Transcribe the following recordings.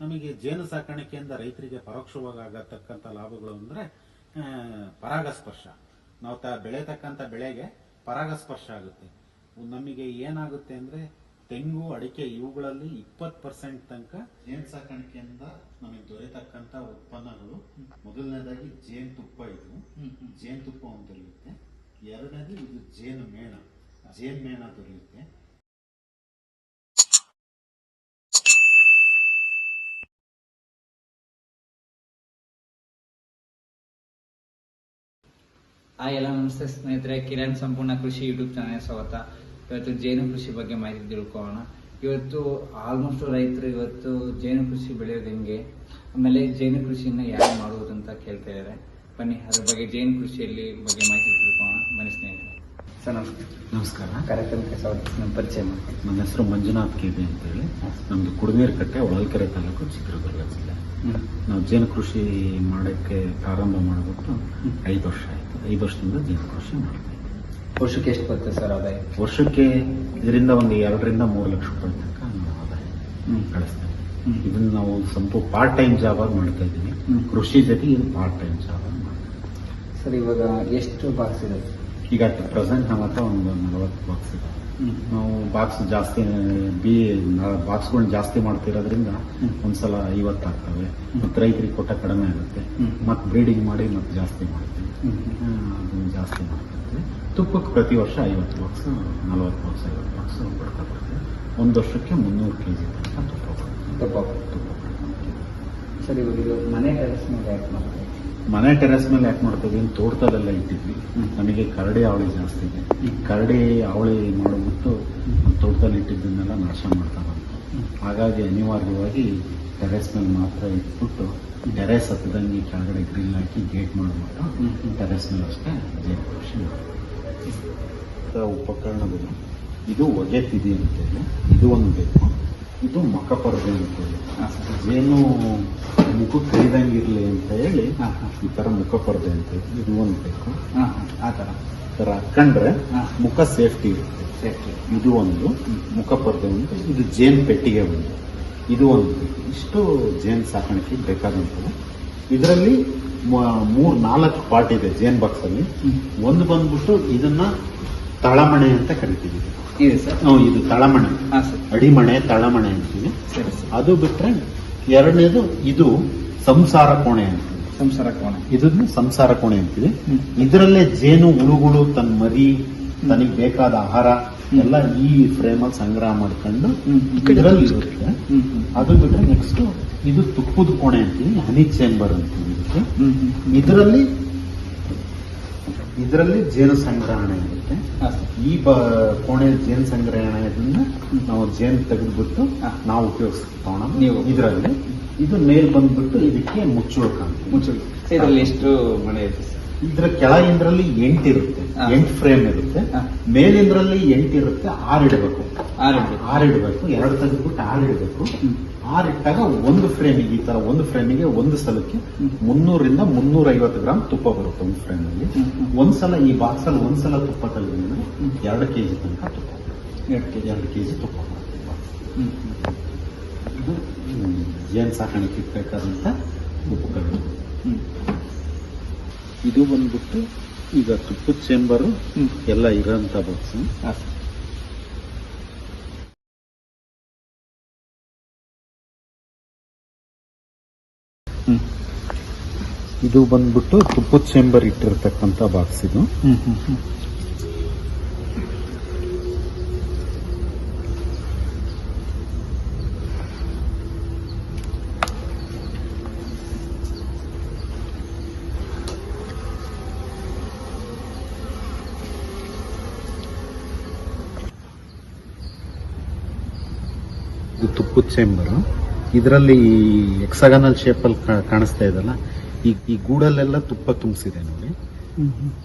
ನಮಗೆ ಜೇನು ಸಾಕಾಣಿಕೆಯಿಂದ ರೈತರಿಗೆ ಪರೋಕ್ಷವಾಗಿ ಆಗತಕ್ಕಂಥ ಲಾಭಗಳು ಅಂದರೆ ಪರಾಗಸ್ಪರ್ಶ. ನಾವು ತ ಬೆಳೆತಕ್ಕಂಥ ಬೆಳೆಗೆ ಪರಾಗಸ್ಪರ್ಶ ಆಗುತ್ತೆ. ನಮಗೆ ಏನಾಗುತ್ತೆ ಅಂದರೆ, ತೆಂಗು, ಅಡಿಕೆ ಇವುಗಳಲ್ಲಿ ಇಪ್ಪತ್ತು ಪರ್ಸೆಂಟ್ ತನಕ ಜೇನು ಸಾಕಾಣಿಕೆಯಿಂದ ನಮಗೆ ದೊರೆತಕ್ಕಂಥ ಉತ್ಪನ್ನಗಳು. ಮೊದಲನೇದಾಗಿ ಜೇನುತುಪ್ಪ ಇದು. ಜೇನುತುಪ್ಪ ಒಂದು ದೊರೆಯುತ್ತೆ. ಎರಡನೇದು ಇದು ಜೇನು ಮೇಣ. ಜೇನು ಮೇಣ ದೊರೆಯುತ್ತೆ. ಹಾಯ್ ಎಲ್ಲ ನಮಸ್ತೆ ಸ್ನೇಹಿತರೆ ಕಿರಣ್ ಸಂಪೂರ್ಣ ಕೃಷಿ ಯೂಟ್ಯೂಬ್ ಚಾನೆಲ್ ಸ್ವಾಗತ. ಇವತ್ತು ಜೇನು ಕೃಷಿ ಬಗ್ಗೆ ಮಾಹಿತಿ ತಿಳ್ಕೊಳ್ಳೋಣ. ಇವತ್ತು ಆಲ್ಮೋಸ್ಟ್ ರೈತರು ಇವತ್ತು ಜೇನು ಕೃಷಿ ಬೆಳೆಯೋದು ಹೆಂಗೆ ಆಮೇಲೆ ಜೇನು ಕೃಷಿನ ಯಾರು ಮಾಡುವುದು ಅಂತ ಕೇಳ್ತಾ ಇದ್ದಾರೆ ಬನ್ನಿ ಅದ್ರ ಬಗ್ಗೆ ಜೇನು ಕೃಷಿಯಲ್ಲಿ ಬಗ್ಗೆ ಮಾಹಿತಿ ತಿಳ್ಕೊಳ್ಳೋಣ. ಬನ್ನಿ ಸ್ನೇಹಿತರೆ. ಸರ್ ನಮಸ್ತೆ. ನಮಸ್ಕಾರ. ಕಾರ್ಯಕ್ರಮಕ್ಕೆ ಸ್ವಾಗತ. ನಮ್ಮ ಪರಿಚಯ ಮಾಡಿ. ನನ್ನ ಹೆಸರು ಮಂಜುನಾಥ್ ಕೆಬಿ ಅಂತೇಳಿ ನಮ್ದು ಕುಡಿನೀರು ಕಟ್ಟೆ ಹೊಳಲ್ಕೆರೆ ತಾಲೂಕು ಚಿತ್ರದುರ್ಗ ಜಿಲ್ಲೆ. ನಾವು ಜೇನು ಕೃಷಿ ಮಾಡೋಕ್ಕೆ ಪ್ರಾರಂಭ ಮಾಡಿಬಿಟ್ಟು ಐದು ವರ್ಷ ಆಯಿತು. ಐದು ವರ್ಷದಿಂದ ಜೇನು ಕೃಷಿ ಮಾಡ್ತೀವಿ ವರ್ಷಕ್ಕೆ ಎಷ್ಟು ಬರುತ್ತೆ ಸರ್ ಆದಾಯ? ವರ್ಷಕ್ಕೆ ಇದರಿಂದ ಒಂದು ಎರಡರಿಂದ ಮೂರು ಲಕ್ಷ ರೂಪಾಯಿ ತನಕ ನಾವು ಆದಾಯ ಕಳಿಸ್ತೇವೆ. ಇದನ್ನ ನಾವು ಸಂಪೂ ಪಾರ್ಟ್ ಟೈಮ್ ಜಾಬ್ ಆಗಿ ಮಾಡ್ತಾ ಇದ್ದೀವಿ. ಕೃಷಿ ಜೊತೆಗೆ ಇದು ಪಾರ್ಟ್ ಟೈಮ್ ಜಾಬ್ ಆಗಿ ಮಾಡ್ತಾ ಸರ್ ಇವಾಗ ಎಷ್ಟು ಬಾಕ್ಸ್ ಇದೆ? ಈಗ ಈಗ ಪ್ರೆಸೆಂಟ್ ನಮ್ಮ ಹತ್ರ ಒಂದು ನಲವತ್ತು ಬಾಕ್ಸ್ ಇದೆ ನಾವು ಬಾಕ್ಸ್ ಜಾಸ್ತಿ, ಬಿ ಬಾಕ್ಸ್ಗಳನ್ನ ಜಾಸ್ತಿ ಮಾಡ್ತಿರೋದ್ರಿಂದ. ಒಂದ್ಸಲ ಐವತ್ತು ಆಗ್ತವೆ ಮತ್ತೆ ರೈತರಿಗೆ ಕೊಟ್ಟ ಕಡಿಮೆ ಆಗುತ್ತೆ. ಮತ್ತೆ ಬ್ರೀಡಿಂಗ್ ಮಾಡಿ ಮತ್ತೆ ಜಾಸ್ತಿ ಮಾಡ್ತೀವಿ ಜಾಸ್ತಿ ಮಾಡ್ತಿರ್ತೀವಿ ತುಪ್ಪಕ್ಕೆ ಪ್ರತಿ ವರ್ಷ ಐವತ್ತು ಬಾಕ್ಸ್ ನಲವತ್ತು ಬಾಕ್ಸ್ ಐವತ್ತು ಬಾಕ್ಸ್ ಕೊಡ್ತಾ ಬರ್ತೀವಿ ಒಂದು ವರ್ಷಕ್ಕೆ ಮುನ್ನೂರು ಕೆ ಜಿ ತುಪ್ಪ. ತುಪ್ಪ. ಸರ್ ಮನೆ ಕೆಲಸ ಮಾಡ್ತೀವಿ ಮನೆ ಟೆರೆಸ್ ಮೇಲೆ ಯಾಕೆ ಮಾಡ್ತೀವಿ? ಅಂತ ತೋಟದಲ್ಲೆಲ್ಲ ಇಟ್ಟಿದ್ವಿ. ನಮಗೆ ಕರಡಿ ಅವಳಿ ಜಾಸ್ತಿ ಇದೆ. ಈ ಕರಡಿ ಅವಳಿ ಮಾಡಿಬಿಟ್ಟು ತೋಟದಲ್ಲಿ ಇಟ್ಟಿದ್ದನ್ನೆಲ್ಲ ನಾಶ ಮಾಡ್ತಾರೆ ಹಾಗಾಗಿ ಅನಿವಾರ್ಯವಾಗಿ ಟೆರೆಸ್ ಮೇಲೆ ಮಾತ್ರ ಇಟ್ಬಿಟ್ಟು ಟೆರೆಸ್ ಹತ್ತದಂಗೆ ಕೆಳಗಡೆ ಗ್ರಿಲ್ ಹಾಕಿ ಗೇಟ್ ಮಾಡಿಬಿಟ್ಟು. ಟೆರೆಸ್ ಮೇಲೆ ಅಷ್ಟೇ ಜೇನು ಕೃಷಿ. ಉಪಕರಣಗಳು. ಇದು ಹೊಗೆ ತಿದಿ ಅಂತೇಳಿ. ಇದು ಒಂದು ಬೇಕು. ಇದು ಮಕ್ಕ ಅಂತೇಳಿ ಜೇನು ಮುಖಕ್ಕೆ ಕೈದಂಗಿರ್ಲಿ ಅಂತ ಹೇಳಿ ಈ ತರ ಮುಖಪರದೆ ಅಂತ ಹೇಳಿ. ಇದು ಒಂದು ಬೇಕು. ಆ ಥರ ತರ ಹಾಕೊಂಡ್ರೆ ಹಾ. ಮುಖ ಸೇಫ್ಟಿ ಇರುತ್ತೆ. ಸೇಫ್ಟಿ. ಇದು ಒಂದು. ಮುಖಪರದೆ ಅಂತ ಇದು ಜೇನ್ ಪೆಟ್ಟಿಗೆ ಒಂದು. ಇದು ಒಂದು ಬೇಕು. ಇಷ್ಟು ಜೇನ್ ಸಾಕಾಣಿಕೆ ಬೇಕಾದಂಥದ್ದು ಇದರಲ್ಲಿ ಮೂರ್ ನಾಲ್ಕು ಪಾರ್ಟ್ ಇದೆ ಜೇನ್ ಬಾಕ್ಸ್ ಅಲ್ಲಿ ಒಂದು ಬಂದ್ಬಿಟ್ಟು ಇದನ್ನ ತಳಮಣೆ ಅಂತ ಕರಿತೀವಿ. ಇದೆ ಸರ್. ನಾವು ಇದು ತಳಮಣೆ. ಹಾಂ ಸರ್. ಅಡಿಮಣೆ ತಳಮಣೆ ಅಂತೀವಿ. ಅದು ಬಿಟ್ರೆ ಎರಡನೇದು ಇದು ಸಂಸಾರ ಕೋಣೆ ಅಂತೀವಿ ಸಂಸಾರ ಕೋಣೆ. ಇದನ್ನು ಸಂಸಾರ ಕೋಣೆ ಅಂತೀವಿ. ಇದರಲ್ಲೇ ಜೇನು ಹುಳುಗಳು ತನ್ನ ಮರಿ ತನಗೆ ಬೇಕಾದ ಆಹಾರ ಎಲ್ಲ ಈ ಫ್ರೇಮ್ ಅಲ್ಲಿ ಸಂಗ್ರಹ ಮಾಡ್ಕೊಂಡು ಇದರಲ್ಲಿ ಇರುತ್ತೆ. ಅದು ಬಿಟ್ರೆ ನೆಕ್ಸ್ಟ್ ಇದು ತುಪ್ಪದ ಕೋಣೆ ಅಂತೀವಿ ಹನಿ ಚೇಂಬರ್ ಅಂತೀವಿ ಇದರಲ್ಲಿ ಇದರಲ್ಲಿ ಜೇನು ಸಂಗ್ರಹಣೆ ಇರುತ್ತೆ. ಈ ಬ ಕೋಣೆ ಜೇನು ಸಂಗ್ರಹಣೆಯನ್ನ ನಾವು ಜೇನು ತೆಗೆದುಬಿಟ್ಟು. ನಾವು ಉಪಯೋಗಿಸ್ತೋಣ ನೀವು. ಇದರಲ್ಲಿ. ಇದು ಮೇಲ್ ಬಂದ್ಬಿಟ್ಟು ಇದಕ್ಕೆ ಮುಚ್ಚುಳಕ ಅಂತ ಮುಚ್ಚು ಇದರಲ್ಲಿ ಎಷ್ಟು ಮನೆ ಇರುತ್ತೆ ಇದ್ರ ಕೆಳಗಿಂದ್ರಲ್ಲಿ ಎಂಟಿರುತ್ತೆ ಇರುತ್ತೆ. ಎಂಟು ಫ್ರೇಮ್ ಇರುತ್ತೆ. ಮೇಲಿಂದ್ರಲ್ಲಿ ಎಂಟಿರುತ್ತೆ ಆರು ಇಡಬೇಕು. ಆರು ಇಡ್ಬೇಕು. ಇಡಬೇಕು. ಎರಡು ತೆಗೆದ್ಬಿಟ್ಟು ಆರು ಇಟ್ಟಾಗ ಒಂದು ಫ್ರೇಮಿಗೆ ಈ ತರ ಒಂದು ಫ್ರೇಮಿಗೆ ಒಂದು ಸಲಕ್ಕೆ. ಮುನ್ನೂರಿಂದ ಮುನ್ನೂರ ಐವತ್ತು ಗ್ರಾಮ್ ತುಪ್ಪ ಬರುತ್ತೆ ಒಂದು ಫ್ರೇಮ್ ಅಲ್ಲಿ. ಒಂದ್ಸಲ ಈ ಬಾಕ್ಸ್ ಅಲ್ಲಿ ಒಂದ್ಸಲ ತುಪ್ಪ ತೆಗೆದ್ರೆ ಎರಡು ಎರಡು ಕೆಜಿ ತನಕ ತುಪ್ಪ. ಎರಡು ಕೆ ಜಿ ಕೆಜಿ ತುಪ್ಪ ಇದು ಏನ್ ಜೇನು ಸಾಕಾಣಿಕೆ ಬೇಕಾದಂತ ಉಪಕರಣ ಇದು ಬಂದ್ಬಿಟ್ಟು ಈಗ ತುಪ್ಪದ ಚೇಂಬರು ಎಲ್ಲ ಇರೋಂಥ ಬಾಕ್ಸ್ ಇದು ಬಂದ್ಬಿಟ್ಟು ತುಪ್ಪದ ಚೇಂಬರ್ ಇಟ್ಟಿರ್ತಕ್ಕಂಥ ಬಾಕ್ಸ್ ಇದು. ಹ್ಮ್ ಹ್ಮ್ ಹ್ಮ್. ಇದು ತುಪ್ಪದ ಚೇಂಬರ್. ಇದರಲ್ಲಿ ಎಕ್ಸಗನಲ್ ಶೇಪಲ್ಲಿ ಕಾಣಿಸ್ತಾ ಇದಲ್ಲ ಈ ಈ ಗೂಡಲ್ಲೆಲ್ಲ ತುಪ್ಪ ತುಂಬಿಸಿದೆ ನೋಡಿ.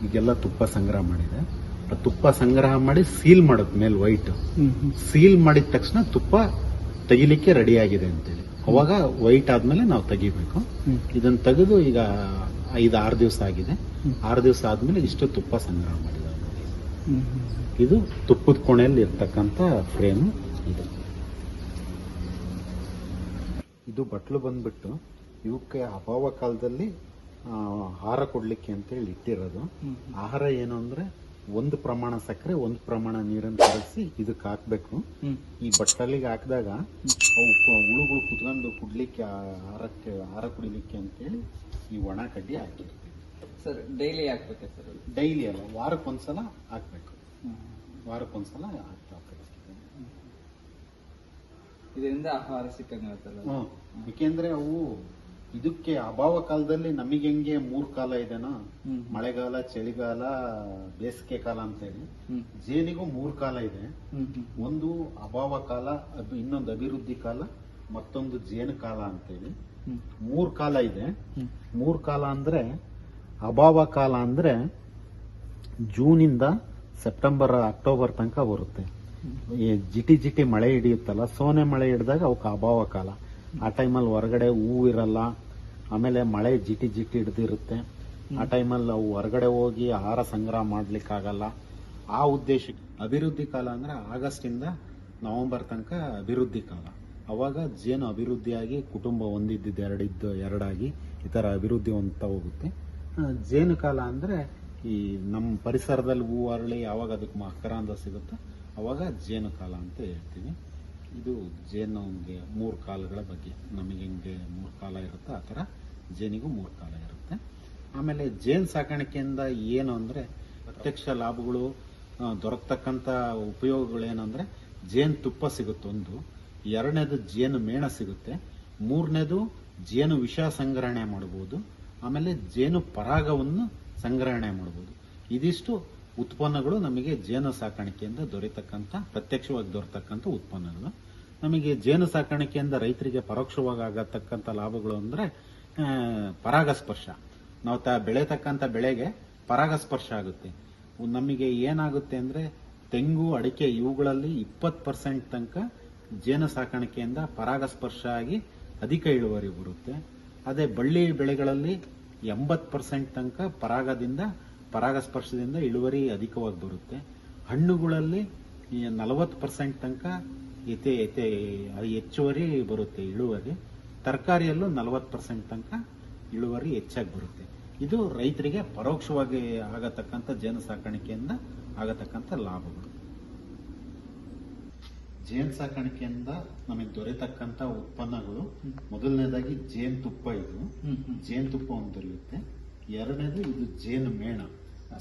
ಈಗೆಲ್ಲ ತುಪ್ಪ ಸಂಗ್ರಹ ಮಾಡಿದೆ. ತುಪ್ಪ ಸಂಗ್ರಹ ಮಾಡಿ ಸೀಲ್ ಮಾಡೋದ್, ಮೇಲೆ ವೈಟ್ ಸೀಲ್ ಮಾಡಿದ ತಕ್ಷಣ ತುಪ್ಪ ತೆಗಿಲಿಕ್ಕೆ ರೆಡಿ ಆಗಿದೆ ಅಂತೇಳಿ. ಅವಾಗ ವೈಟ್ ಆದ್ಮೇಲೆ ನಾವು ತೆಗಿಬೇಕು. ಇದನ್ನ ತೆಗೆದು ಈಗ ಐದು, ಆರು ದಿವಸ ಆಗಿದೆ. ಆರು ದಿವಸ ಆದ್ಮೇಲೆ ಇಷ್ಟು ತುಪ್ಪ ಸಂಗ್ರಹ ಹ್ಮ್ ಇದು ತುಪ್ಪದ ಕೋಣೆಯಲ್ಲಿ ಇರ್ತಕ್ಕಂಥ ಫ್ರೇಮ್ ಇದು. ಇದು ಬಟ್ಲು ಬಂದ್ಬಿಟ್ಟು ಇವಕ್ಕೆ ಅಭಾವ ಕಾಲದಲ್ಲಿ ಆಹಾರ ಕೊಡ್ಲಿಕ್ಕೆ ಅಂತೇಳಿ ಇಟ್ಟಿರೋದು. ಆಹಾರ ಏನು ಅಂದ್ರೆ ಒಂದು ಪ್ರಮಾಣ ಸಕ್ಕರೆ ಒಂದು ಪ್ರಮಾಣ ನೀರನ್ನು ಕರಗಿಸಿ ಇದಕ್ಕೆ ಹಾಕ್ಬೇಕು. ಈ ಬಟ್ಟಲಿಗೆ ಹಾಕಿದಾಗ ಅವು ಹುಳುಗಳು ಕುತ್ಕೊಂಡು ಕುಡ್ಲಿಕ್ಕೆ ಆಹಾರಕ್ಕೆ ಆಹಾರ ಕುಡಿಲಿಕ್ಕೆ ಅಂತೇಳಿ ಈ ಒಣ ಕಡ್ಡಿ ಹಾಕಿರ್ತೀವಿ ಸರ್ ಡೈಲಿ ಹಾಕ್ಬೇಕು ಸರ್? ಡೈಲಿ ಅಲ್ಲ ವಾರಕ್ಕೊಂದ್ಸಲ ಹಾಕ್ಬೇಕು. ವಾರಕ್ಕೊಂದ್ಸಲ ಹಾಕ್ತಾ. ಇದರಿಂದ ಆಹಾರ ಸಿಕ್ಕಂಗಾಗುತ್ತಲ್ಲ ಹ್ಮ್. ಏಕೆಂದ್ರೆ ಅವು ಇದಕ್ಕೆ ಅಭಾವ ಕಾಲದಲ್ಲಿ ನಮಗೆ ಹೆಂಗೆ ಮೂರ್ ಕಾಲ ಇದೆನಾ ಹ್ಮ್. ಮಳೆಗಾಲ ಚಳಿಗಾಲ ಬೇಸಿಗೆ ಕಾಲ ಅಂತ ಹೇಳಿ ಜೇನಿಗೂ ಮೂರ್ ಕಾಲ ಇದೆ. ಹ್ಮ್ ಹ್ಮ್. ಒಂದು ಅಭಾವ ಕಾಲ ಇನ್ನೊಂದು ಅಭಿವೃದ್ಧಿ ಕಾಲ ಮತ್ತೊಂದು ಜೇನು ಕಾಲ ಅಂತೇಳಿ ಹ್ಮ್. ಮೂರ್ ಕಾಲ ಇದೆ. ಹ್ಮ್. ಮೂರ್ ಕಾಲ ಅಂದ್ರೆ ಅಭಾವ ಕಾಲ ಅಂದ್ರೆ ಜೂನಿಂದ ಸೆಪ್ಟೆಂಬರ್ ಅಕ್ಟೋಬರ್ ತನಕ ಬರುತ್ತೆ. ಈ ಜಿಟಿ ಜಿಟಿ ಮಳೆ ಹಿಡಿಯುತ್ತಲ್ಲ, ಸೋನೆ ಮಳೆ ಹಿಡಿದಾಗ ಅವಕ್ಕೆ ಅಭಾವ ಕಾಲ. ಆ ಟೈಮಲ್ಲಿ ಹೊರಗಡೆ ಹೂವು ಇರಲ್ಲ, ಆಮೇಲೆ ಮಳೆ ಜಿಟಿ ಜಿಟಿ ಹಿಡ್ದಿರುತ್ತೆ. ಆ ಟೈಮಲ್ಲಿ ಅವು ಹೊರಗಡೆ ಹೋಗಿ ಆಹಾರ ಸಂಗ್ರಹ ಮಾಡ್ಲಿಕ್ಕಾಗಲ್ಲ. ಆ ಉದ್ದೇಶ ಅಭಿವೃದ್ಧಿ ಕಾಲ ಅಂದ್ರೆ ಆಗಸ್ಟ್ ಇಂದ ನವೆಂಬರ್ ತನಕ ಅಭಿವೃದ್ಧಿ ಕಾಲ. ಅವಾಗ ಜೇನು ಅಭಿವೃದ್ಧಿಯಾಗಿ, ಕುಟುಂಬ ಒಂದಿದ್ದು ಎರಡಿದ್ದು ಎರಡಾಗಿ ಈ ಥರ ಅಭಿವೃದ್ಧಿ ಹೊಂದ್ತಾ ಹೋಗುತ್ತೆ. ಜೇನು ಕಾಲ ಅಂದರೆ ಈ ನಮ್ಮ ಪರಿಸರದಲ್ಲಿ ಹೂ, ಅರಳಿ ಯಾವಾಗ ಅದಕ್ಕೆ ಮಕರಂದ ಸಿಗುತ್ತೋ ಅವಾಗ ಜೇನು ಕಾಲ ಅಂತ ಹೇಳ್ತೀವಿ ಇದು ಜೇನುಗೆ ಮೂರು ಕಾಲಗಳ ಬಗ್ಗೆ. ನಮಗೆ ಹೆಂಗೆ ಮೂರು ಕಾಲ ಇರುತ್ತೆ? ಆ ಥರ ಜೇನಿಗೂ ಮೂರು ಕಾಲ ಇರುತ್ತೆ. ಆಮೇಲೆ ಜೇನು ಸಾಕಾಣಿಕೆಯಿಂದ ಏನು ಅಂದರೆ ಪ್ರತ್ಯಕ್ಷ ಲಾಭಗಳು ದೊರಕ್ತಕ್ಕಂಥ ಉಪಯೋಗಗಳೇನೆಂದರೆ ಜೇನು ತುಪ್ಪ ಸಿಗುತ್ತೆ ಒಂದು. ಎರಡನೇದು ಜೇನು ಮೇಣ ಸಿಗುತ್ತೆ. ಮೂರನೇದು ಜೇನು ವಿಷ ಸಂಗ್ರಹಣೆ ಮಾಡ್ಬೋದು. ಆಮೇಲೆ ಜೇನು ಪರಾಗವನ್ನು ಸಂಗ್ರಹಣೆ ಮಾಡ್ಬೋದು. ಇದಿಷ್ಟು ಉತ್ಪನ್ನಗಳು ನಮಗೆ ಜೇನು ಸಾಕಾಣಿಕೆಯಿಂದ ದೊರೆತಕ್ಕಂಥ, ಪ್ರತ್ಯಕ್ಷವಾಗಿ ದೊರೆತಕ್ಕಂಥ ಉತ್ಪನ್ನಗಳು. ನಮಗೆ ಜೇನು ಸಾಕಾಣಿಕೆಯಿಂದ ರೈತರಿಗೆ ಪರೋಕ್ಷವಾಗಿ ಆಗತಕ್ಕಂಥ ಲಾಭಗಳು ಅಂದರೆ ಪರಾಗಸ್ಪರ್ಶ. ನಾವು ತ ಬೆಳೆತಕ್ಕಂಥ ಬೆಳೆಗೆ ಪರಾಗಸ್ಪರ್ಶ ಆಗುತ್ತೆ. ನಮಗೆ ಏನಾಗುತ್ತೆ ಅಂದರೆ, ತೆಂಗು, ಅಡಿಕೆ ಇವುಗಳಲ್ಲಿ ಇಪ್ಪತ್ತು ಪರ್ಸೆಂಟ್ ತನಕ ಜೇನು ಸಾಕಾಣಿಕೆಯಿಂದ ಪರಾಗಸ್ಪರ್ಶ ಆಗಿ ಅಧಿಕ ಇಳುವರಿ ಬರುತ್ತೆ. ಅದೇ ಬಳ್ಳಿ ಬೆಳೆಗಳಲ್ಲಿ ಎಂಬತ್ತು ಪರ್ಸೆಂಟ್ ತನಕ ಪರಾಗದಿಂದ ಪರಾಗಸ್ಪರ್ಶದಿಂದ ಇಳುವರಿ ಅಧಿಕವಾಗಿ ಬರುತ್ತೆ. ಹಣ್ಣುಗಳಲ್ಲಿ ನಲವತ್ತು ಪರ್ಸೆಂಟ್ ತನಕ ಎತೆ ಎತೆ ಹೆಚ್ಚುವರಿ ಬರುತ್ತೆ ಇಳುವರಿ. ತರಕಾರಿಯಲ್ಲೂ ನಲವತ್ತು ಪರ್ಸೆಂಟ್ ತನಕ ಇಳುವರಿ ಹೆಚ್ಚಾಗಿ ಬರುತ್ತೆ. ಇದು ರೈತರಿಗೆ ಪರೋಕ್ಷವಾಗಿ ಆಗತಕ್ಕಂಥ ಜೇನು ಸಾಕಾಣಿಕೆಯಿಂದ ಆಗತಕ್ಕಂಥ ಲಾಭಗಳು. ಜೇನು ಸಾಕಾಣಿಕೆಯಿಂದ ನಮಗೆ ದೊರೆತಕ್ಕಂಥ ಉತ್ಪನ್ನಗಳು. ಮೊದಲನೇದಾಗಿ ಜೇನು ತುಪ್ಪ ಇದು. ಜೇನುತುಪ್ಪ ಹ್ಮ್. ಜೇನು ತುಪ್ಪ ಒಂದು ದೊರೆಯುತ್ತೆ ಎರಡನೇದು ಇದು ಜೇನು ಮೇಣ.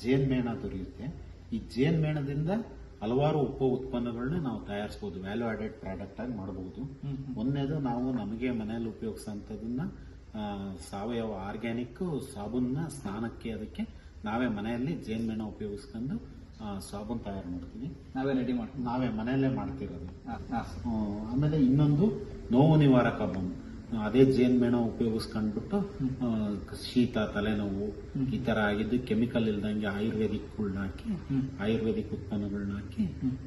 ಜೇನು ಮೇಣ ದೊರೆಯುತ್ತೆ. ಈ ಜೇನ್ಮೇಣದಿಂದ ಹಲವಾರು ಉಪ ಉತ್ಪನ್ನಗಳನ್ನ ನಾವು ತಯಾರಿಸಬಹುದು ವ್ಯಾಲ್ಯೂ ಆಡೆಡ್ ಪ್ರಾಡಕ್ಟ್ ಆಗಿ ಮಾಡಬಹುದು ಒಂದನೇದು ನಾವು ನಮಗೆ ಮನೆಯಲ್ಲಿ ಉಪಯೋಗಿಸುವಂತದನ್ನ ಸಾವಯವ ಆರ್ಗ್ಯಾನಿಕ್ ಸಾಬೂನ್ನ ಸ್ನಾನಕ್ಕೆ ಅದಕ್ಕೆ ನಾವೇ ಮನೆಯಲ್ಲಿ ಜೇನ್ಮೇಣ ಉಪಯೋಗಿಸ್ಕೊಂಡು ಸಾಬೂನ್ ತಯಾರು ಮಾಡ್ತೀವಿ. ನಾವೇ ರೆಡಿ ಮಾಡ್ತೀವಿ. ನಾವೇ ಮನೆಯಲ್ಲೇ ಮಾಡ್ತಿರೋದು. ಆಮೇಲೆ ಇನ್ನೊಂದು ನೋವು ನಿವಾರಕ ಬಮ್ ಅದೇ ಜೇನ್ ಮೇಣ ಉಪಯೋಗಿಸ್ಕೊಂಡ್ಬಿಟ್ಟು ಶೀತ ತಲೆನೋವು ಈ ತರ ಆಗಿದ್ದು ಕೆಮಿಕಲ್ ಇಲ್ದಂಗೆ ಆಯುರ್ವೇದಿಕ್ಗಳನ್ನ ಹಾಕಿ. ಆಯುರ್ವೇದಿಕ್ ಉತ್ಪನ್ನಗಳನ್ನ ಹಾಕಿ.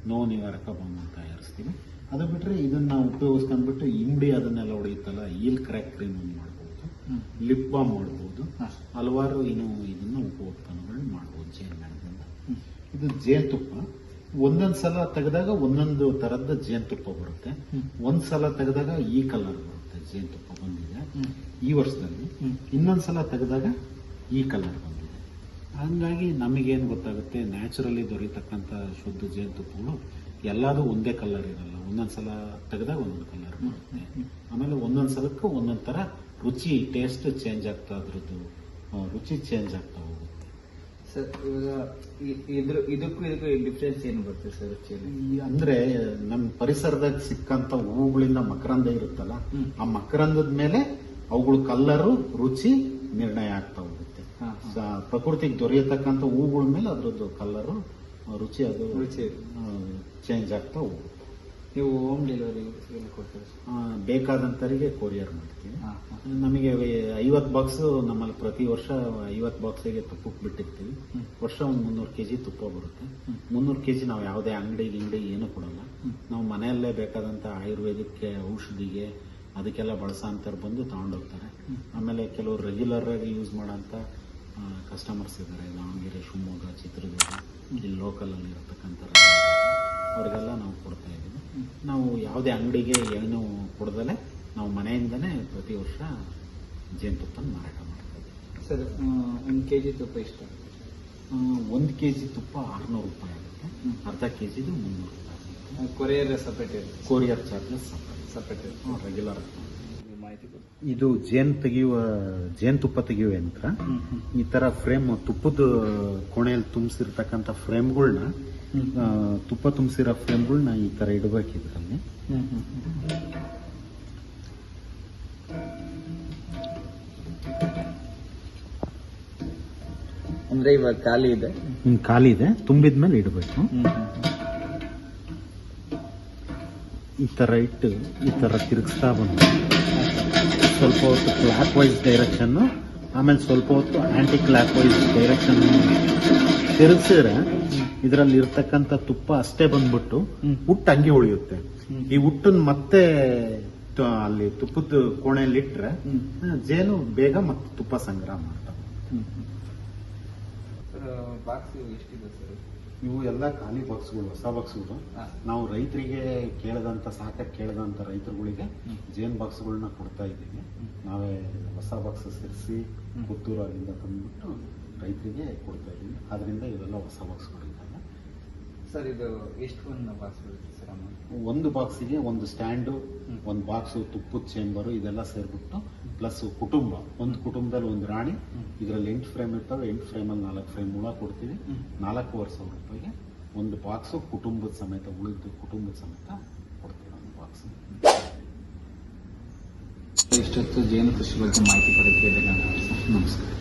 ನೋವು ನಿವಾರಕ ಬಾಂಬ್ ತಯಾರಿಸ್ತೀವಿ ಅದು ಬಿಟ್ರೆ ಇದನ್ನ ಉಪಯೋಗಿಸ್ಕೊಂಡ್ಬಿಟ್ಟು ಇಂಡಿ ಅದನ್ನೆಲ್ಲ ಹೊಡೆಯುತ್ತಲ್ಲ ಈಲ್ ಕ್ರ್ಯಾಕ್ ಕ್ರೀಮ್ ಮಾಡ್ಬೋದು. ಲಿಪ್ ಬಾಮ್ ಮಾಡ್ಬೋದು ಹಾ. ಹಲವಾರು ಇನ್ನು ಇದನ್ನ ಉಪ ಉತ್ಪನ್ನಗಳನ್ನ ಮಾಡ್ಬೋದು ಜೇನ್ ಮೇಣದಿಂದ ಹ್ಮ್. ಇದು ಜೇನುತುಪ್ಪ ಒಂದೊಂದ್ ಸಲ ತೆಗೆದಾಗ ಒಂದೊಂದು ತರದ ಜೇನುತುಪ್ಪ ಬರುತ್ತೆ ಒಂದ್ಸಲ ಒಂದ್ ಸಲ ತೆಗೆದಾಗ ಈ ಕಲರ್ ಬರುತ್ತೆ ಜೇನುತುಪ್ಪ ಬಂದಿದೆ ಈ ವರ್ಷದಲ್ಲಿ ಇನ್ನೊಂದ್ಸಲ ಸಲ ತೆಗೆದಾಗ ಈ ಕಲರ್ ಬಂದಿದೆ. ಹಂಗಾಗಿ ನಮಗೇನು ಗೊತ್ತಾಗುತ್ತೆ ನ್ಯಾಚುರಲಿ ದೊರೆಯತಕ್ಕಂಥ ಶುದ್ಧ ಜೇನುತುಪ್ಪಗಳು ಎಲ್ಲದೂ ಒಂದೇ ಕಲರ್ ಇರಲ್ಲ. ಒಂದೊಂದು ಸಲ ತೆಗೆದಾಗ ಒಂದೊಂದು ಕಲರ್ ಬರುತ್ತೆ. ಆಮೇಲೆ ಒಂದೊಂದು ಸಲಕ್ಕೂ ಒಂದೊಂದು ಥರ ರುಚಿ ಟೇಸ್ಟ್ ಚೇಂಜ್ ಆಗ್ತಾ ಅದ್ರದ್ದು ರುಚಿ ಚೇಂಜ್ ಆಗ್ತಾ ಹೋಗುತ್ತೆ. ಸರ್ ಇವಾಗ ಇದ್ರ ಇದಕ್ಕೂ ಇದಕ್ಕೂ ಡಿಫ್ರೆನ್ಸ್ ಏನು ಬರುತ್ತೆ ಸರ್ ಈ ಅಂದ್ರೆ ನಮ್ಮ ಪರಿಸರದಾಗ ಸಿಕ್ಕಂತ ಹೂಗಳಿಂದ ಮಕರಂದ ಇರುತ್ತಲ್ಲ ಆ ಮಕರಂದದ ಮೇಲೆ ಅವುಗಳ ಕಲ್ಲರು ರುಚಿ ನಿರ್ಣಯ ಆಗ್ತಾ ಹೋಗುತ್ತೆ. ಪ್ರಕೃತಿಗೆ ದೊರೆಯತಕ್ಕಂತ ಹೂಗಳ ಮೇಲೆ ಅದ್ರದ್ದು ಕಲ್ಲರು ರುಚಿ ಅದು ರುಚಿ. ಚೇಂಜ್ ಆಗ್ತಾ ಹೋಗುತ್ತೆ. ನೀವು ಹೋಮ್ ಡೆಲಿವರಿ ಎಲ್ಲ ಬೇಕಾದಂಥವರಿಗೆ ಕೊರಿಯರ್ ಮಾಡ್ತೀವಿ. ನಮಗೆ ಐವತ್ತು ಬಾಕ್ಸ್ ನಮ್ಮಲ್ಲಿ ಪ್ರತಿ ವರ್ಷ ಐವತ್ತು ಬಾಕ್ಸಿಗೆ ತುಪ್ಪಕ್ಕೆ ಬಿಟ್ಟಿರ್ತೀವಿ ವರ್ಷ ಒಂದು ಮುನ್ನೂರು ಕೆಜಿ ತುಪ್ಪ ಬರುತ್ತೆ. ಮುನ್ನೂರು ಕೆ ಜಿ ನಾವು ಯಾವುದೇ ಅಂಗಡಿ ಗಿಂಗಡಿ ಏನು ಕೊಡಲ್ಲ. ನಾವು ಮನೆಯಲ್ಲೇ ಬೇಕಾದಂತ ಆಯುರ್ವೇದಕ್ಕೆ ಔಷಧಿಗೆ ಅದಕ್ಕೆಲ್ಲ ಬಳಸೋಂಥವ್ರು ಬಂದು ತಗೊಂಡೋಗ್ತಾರೆ. ಆಮೇಲೆ ಕೆಲವರು ರೆಗ್ಯುಲರ್ ಆಗಿ ಯೂಸ್ ಮಾಡೋಂಥ ಕಸ್ಟಮರ್ಸ್ ಇದ್ದಾರೆ ದಾವಣಗೆರೆ ಶಿವಮೊಗ್ಗ ಚಿತ್ರದುರ್ಗ ಇಲ್ಲಿ ಲೋಕಲಲ್ಲಿ ಇರತಕ್ಕಂಥ ಅವರಿಗೆಲ್ಲ ನಾವು ಕೊಡ್ತಾ ಇದ್ದೀವಿ. ನಾವು ಯಾವುದೇ ಅಂಗಡಿಗೆ ಏನು ಕೊಡದಲೆ ನಾವು ಮನೆಯಿಂದನೇ ಪ್ರತಿ ವರ್ಷ ಜೇನುತುಪ್ಪನ ಮಾರಾಟ ಮಾಡ್ತೀವಿ. ಸರ್ ಒಂದು ಕೆ ಜಿ ತುಪ್ಪ ಇಷ್ಟ ಒಂದು ಕೆ ಜಿ ತುಪ್ಪ ಆರುನೂರು ರೂಪಾಯಿ ಆಗುತ್ತೆ. ಅರ್ಧ ಕೆ ಜಿದು ಮುನ್ನೂರು ರೂಪಾಯಿ ಕೊರಿಯರ್ ಸಪ್ರೇಟ್ ಇರುತ್ತೆ. ಕೊರಿಯರ್ ಚಾರ್ಜಸ್ ಸಪ್ರೇಟ್ ಇರುತ್ತೆ. ರೆಗ್ಯುಲರ್ ಇದು ಜೇನು ತೆಗೆಯುವ ಜೇನುತುಪ್ಪ ತೆಗೆಯುವ ಯಂತ್ರ. ಈ ತರ ಫ್ರೇಮ್ ತುಪ್ಪದ ಕೋಣೆಯಲ್ಲಿ ತುಂಬಿಸಿರ್ತಕ್ಕಂಥ ಫ್ರೇಮ್ಗಳ್ನ ತುಪ್ಪ ತುಂಬಿಸಿರೋ ಫ್ಲೇಮ್ಗಳನ್ನ ಈ ತರ ಇಡಬೇಕು ಇದರಲ್ಲಿ ಅಂದ್ರೆ ಇವಾಗ ಖಾಲಿ ಇದೆ? ಖಾಲಿ ಇದೆ. ತುಂಬಿದ್ಮೇಲೆ ಇಡಬೇಕು. ಈ ತರ ಇಟ್ಟು ಈ ತರ ತಿರುಗಿಸ್ತಾ ಬಂದು ಸ್ವಲ್ಪ ಹೊತ್ತು ಕ್ಲಾಕ್ ವೈಸ್ ಡೈರೆಕ್ಷನ್ ಆಮೇಲೆ ಸ್ವಲ್ಪ ಹೊತ್ತು ಆಂಟಿ ಕ್ಲಾಕ್ ವೈಸ್ ಡೈರೆಕ್ಷನ್ ತಿರುಗಿಸಿದ್ರೆ ಇದರಲ್ಲಿ ಇರ್ತಕ್ಕಂಥ ತುಪ್ಪ ಅಷ್ಟೇ ಬಂದ್ಬಿಟ್ಟು. ಹುಟ್ಟು ಹಂಗೆ ಉಳಿಯುತ್ತೆ. ಈ ಹುಟ್ಟನ್ ಮತ್ತೆ ಅಲ್ಲಿ ತುಪ್ಪದ ಕೋಣೆಯಲ್ಲಿ ಇಟ್ರೆ ಜೇನು ಬೇಗ ಮತ್ತೆ ತುಪ್ಪ ಸಂಗ್ರಹ ಮಾಡ್ತವೆ. ಬಾಕ್ಸ್ ಎಷ್ಟಿದೆ ಸರ್ ಇವು ಎಲ್ಲ ಖಾಲಿ ಬಾಕ್ಸ್ಗಳು ಹೊಸ ಬಾಕ್ಸ್ಗಳು ನಾವು ರೈತರಿಗೆ ಕೇಳದಂತ ಸಾಕಕ್ಕೆ ಕೇಳದಂತ ರೈತರುಗಳಿಗೆ. ಜೇನ್ ಬಾಕ್ಸ್ಗಳನ್ನ ಕೊಡ್ತಾ ಇದ್ದೀವಿ. ನಾವೇ ಹೊಸ ಬಾಕ್ಸ್ ಸೇರಿಸಿ. ಪುತ್ತೂರು ಅಲ್ಲಿಂದ ತಂದ್ಬಿಟ್ಟು ರೈತರಿಗೆ ಕೊಡ್ತಾ ಇದ್ದೀವಿ. ಅದರಿಂದ ಇವೆಲ್ಲ ಹೊಸ ಬಾಕ್ಸ್ಗಳಿದ್ದಾವೆ ಸರ್ ಇದು ಎಷ್ಟು ಒಂದು ಬಾಕ್ಸ್ ಸರ್ ಒಂದು ಬಾಕ್ಸಿಗೆ ಒಂದು ಸ್ಟ್ಯಾಂಡು ಒಂದು ಬಾಕ್ಸು ತುಪ್ಪದ ಚೇಂಬರು ಇದೆಲ್ಲ ಸೇರಿಬಿಟ್ಟು ಪ್ಲಸ್ ಕುಟುಂಬ. ಒಂದು ಕುಟುಂಬದಲ್ಲಿ ಒಂದು ರಾಣಿ. ಇದರಲ್ಲಿ ಎಂಟು ಫ್ರೇಮ್ ಇರ್ತವೆ. ಎಂಟು ಫ್ರೇಮಲ್ಲಿ ನಾಲ್ಕು ಫ್ರೇಮ್ ಹುಳ ಕೊಡ್ತೀವಿ. ನಾಲ್ಕುವರೆ ಸಾವಿರ ರೂಪಾಯಿಗೆ ಒಂದು ಬಾಕ್ಸು ಕುಟುಂಬದ ಸಮೇತ ಉಳಿದ ಕುಟುಂಬದ ಸಮೇತ ಕೊಡ್ತೀವಿ ಒಂದು ಬಾಕ್ಸ್ ಎಷ್ಟೊತ್ತು ಜೇನು ಕೃಷಿ ಬಗ್ಗೆ ಮಾಹಿತಿ ಪಡೆದಿದ್ದೇನೆ ನಮಸ್ಕಾರ.